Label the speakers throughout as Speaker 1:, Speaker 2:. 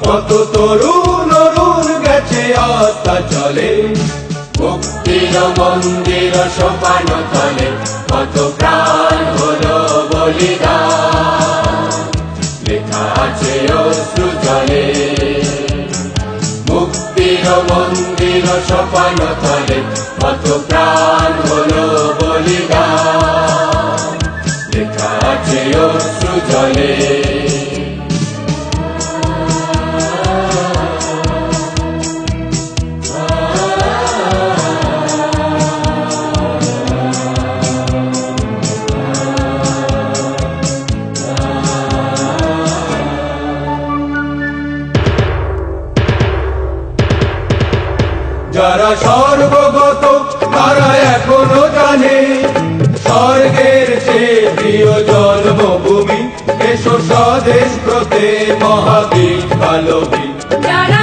Speaker 1: কত
Speaker 2: তরুণ অরুণ গেছে, আত্মা চলে। মুক্তির মন্দির সোপান তলে, কত প্রাণ হলো বলিদান। লেখা আছে অশ্রু জলে। মুক্তির মন্দির সোপান তলে, কত প্রাণ হলো বলিদান। লেখা আছে অশ্রু জলে। যারা সর্বগত, তারা এখনও জানে। স্বর্গের চেয়ে প্রিয় জন্মভূমি, এসো স্বদেশ প্রতে মহাবীর কালবী
Speaker 1: যারা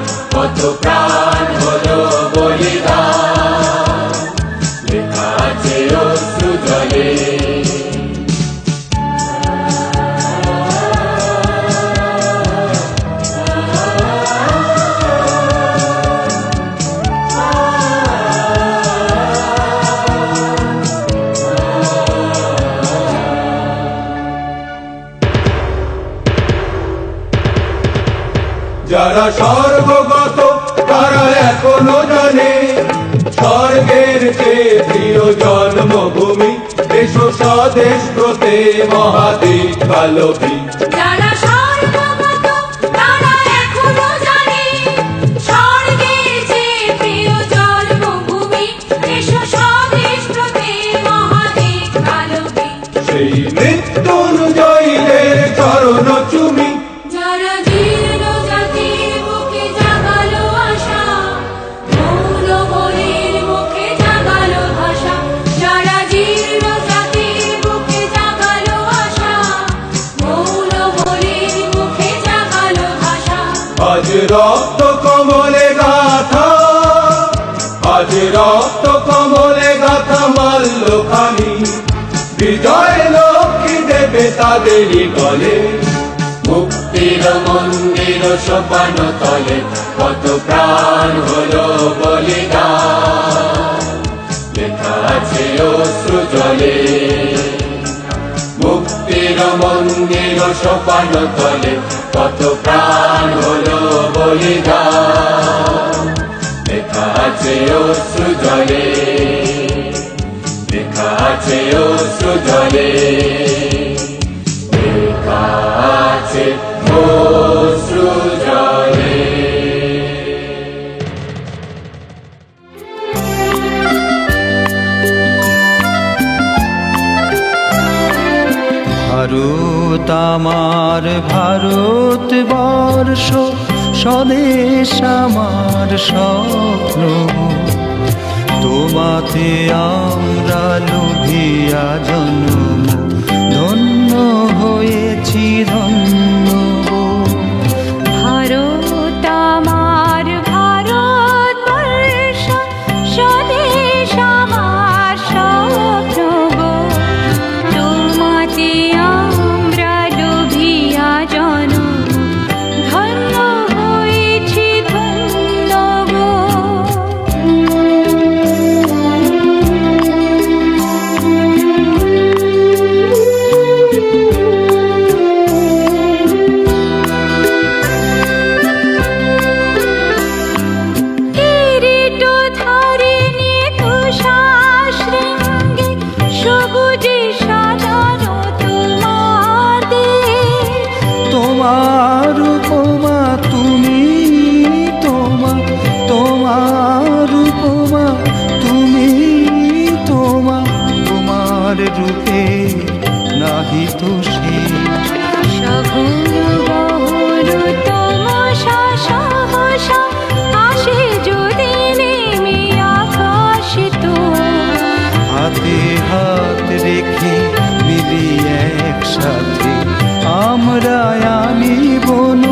Speaker 2: কত প্রাণ হলো বলিদান স্বদেশ প্রতে মহাদেশ কালবী
Speaker 1: যারা স্বর্গগত তারা এখনও জানে স্বর্গের যে প্রিয় জন্মভূমি এসো স্বদেশ প্রতি মহাদেশ কালবী
Speaker 2: সেই মৃত্যুঞ্জয়ীদের চরণ তাদেরই গলে মুক্তির মন্দির সোপান তলে, কত প্রাণ হলো বলিদান। লেখা আছে অশ্রু জলে। মুক্তির মন্দির সোপান তলে, কত প্রাণ হলো বলিদান। লেখা আছে অশ্রু জলে। লেখা আছে অশ্রু জলে। আছে।
Speaker 3: ভারত আমার ভারত বর্ষ স্বদেশ আমার স্বপ্ন। তোমাতে আমরা লোভিয়া জন্ম। ধন্য হয়েছি ধন্য। আনিব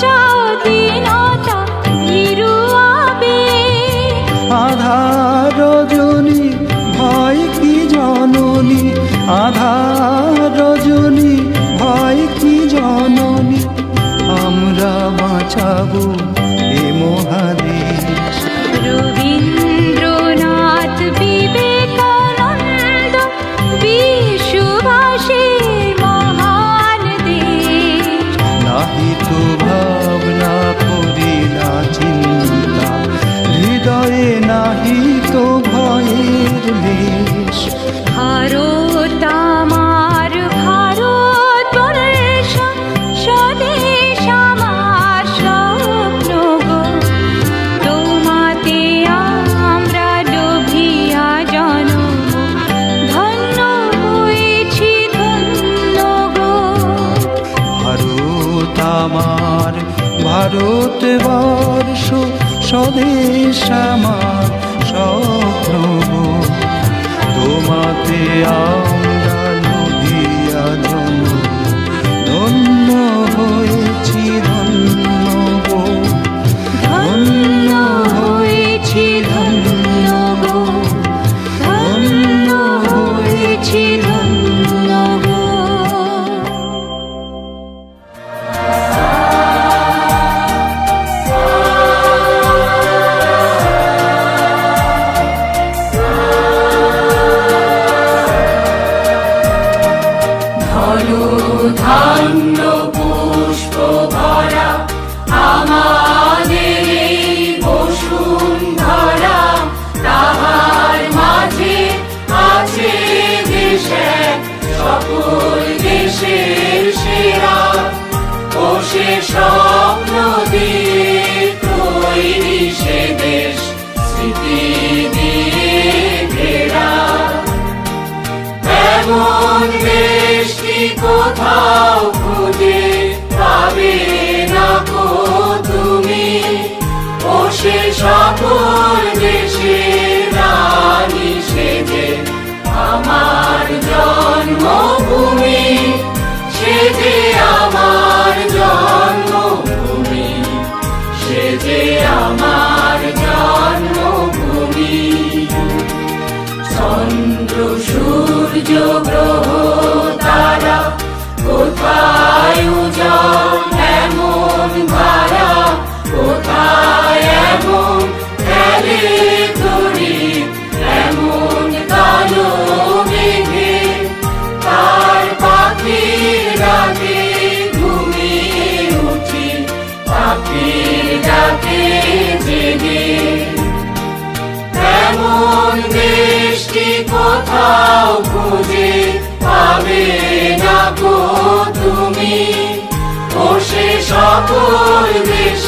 Speaker 2: जा কোথাও খুঁজে পাবে না কো তুমি। ও সে সকল দেশে রানী সেজে আমার জন্মভূমি, সেজে আমার জন্মভূমি, সেজে আমার জন্মভূমি। চন্দ্র, সূর্য, গ্রহ Và ai.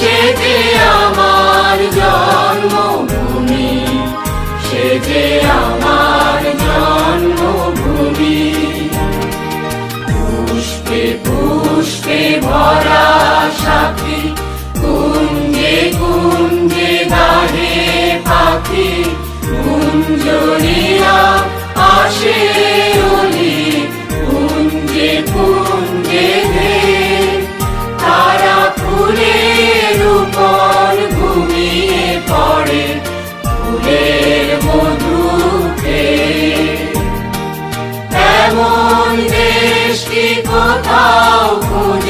Speaker 2: সে আমার জন্মভূমি, সে আমার জন্মভূমি। পুষ্পে পুষ্পে ভরা সাথী, কুঞ্জে কুঞ্জে দাহে পাখি কুঞ্জনিয়া আসে কোথাও খুঁজে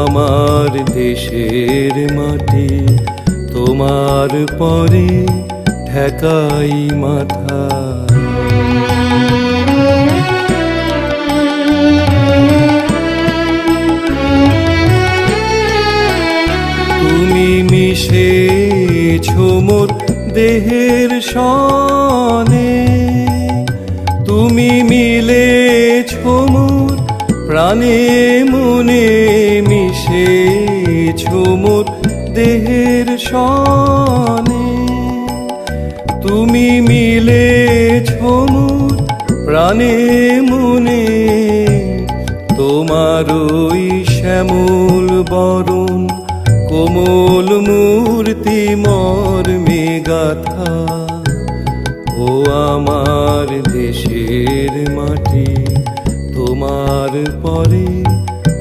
Speaker 4: আমার দেশের মাটি, তোমার পরে ঠেকাই মাথা। তুমি মিশেছ মোর দেহের সনে, তুমি মিলে মোর প্রাণে মনে মিশেছ মোর দেহের সনে। তুমি মিলে মোর প্রাণে মনে, তোমার ওই শ্যামল বরণ, কোমল মূর্তি মর্মে গাথা ও আমার দেশের মাটি, তোমার পরে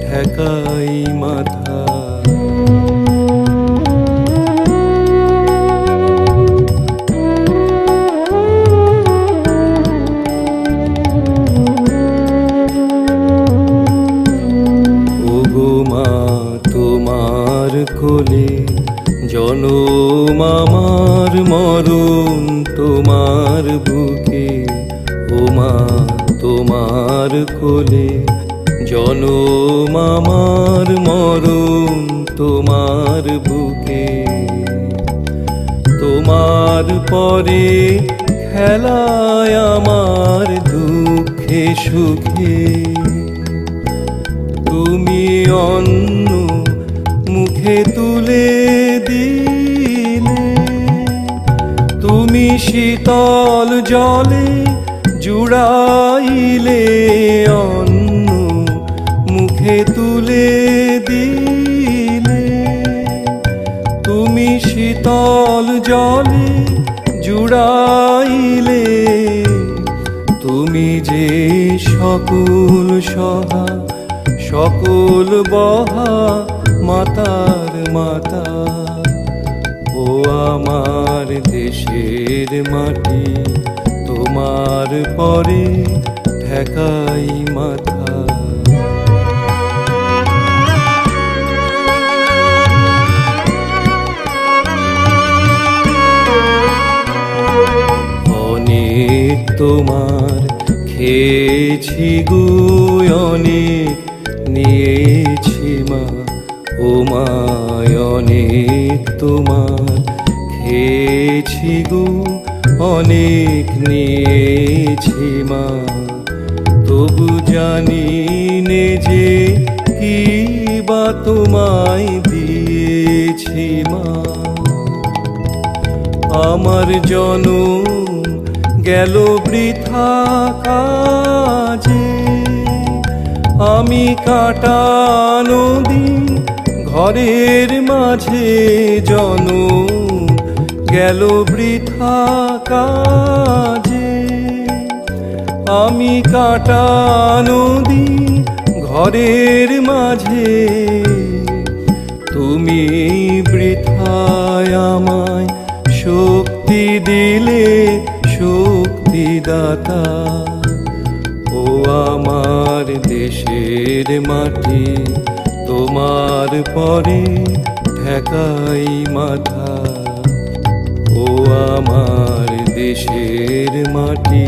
Speaker 4: ঠেকাই মাথা। মা তোমার কোলে, জনম আমার মরণ তোমার বুকে। তোমার পরে খেলায় আমার দুঃখে সুখে। তুমি অন্ন মুখে তুলে দিলে, তুমি শীতল জলে জুড়াইলে অন্ন মুখে তুলে দিলে। তুমি শীতল জলে জুড়াইলে, তুমি যে সকল সহা সকল বহা মাতার মাতা, ও আমার দেশের মাটি। তোমার পরে ঠেকাই মাথা। অনেক তোমার খেয়েছি গো, অনেক নিয়েছি মা। ও মায় অনেক তোমার খেয়েছি গো, অনেক জানি নে যে কি বা তোমায় দিয়েছি মা। আমার জন গেল বৃথা কাজে। আমি কাটানো দিন ঘরের মাঝে জন গেল বৃথা কাজে। আমি কাটানো দিন ঘরের মাঝে। তুমি বৃথায় আমায় শক্তি দিলে, শক্তিদাতা। ও আমার দেশের মাটি, তোমার পরে ঠেকাই মাথা। ও আমার দেশের মাটি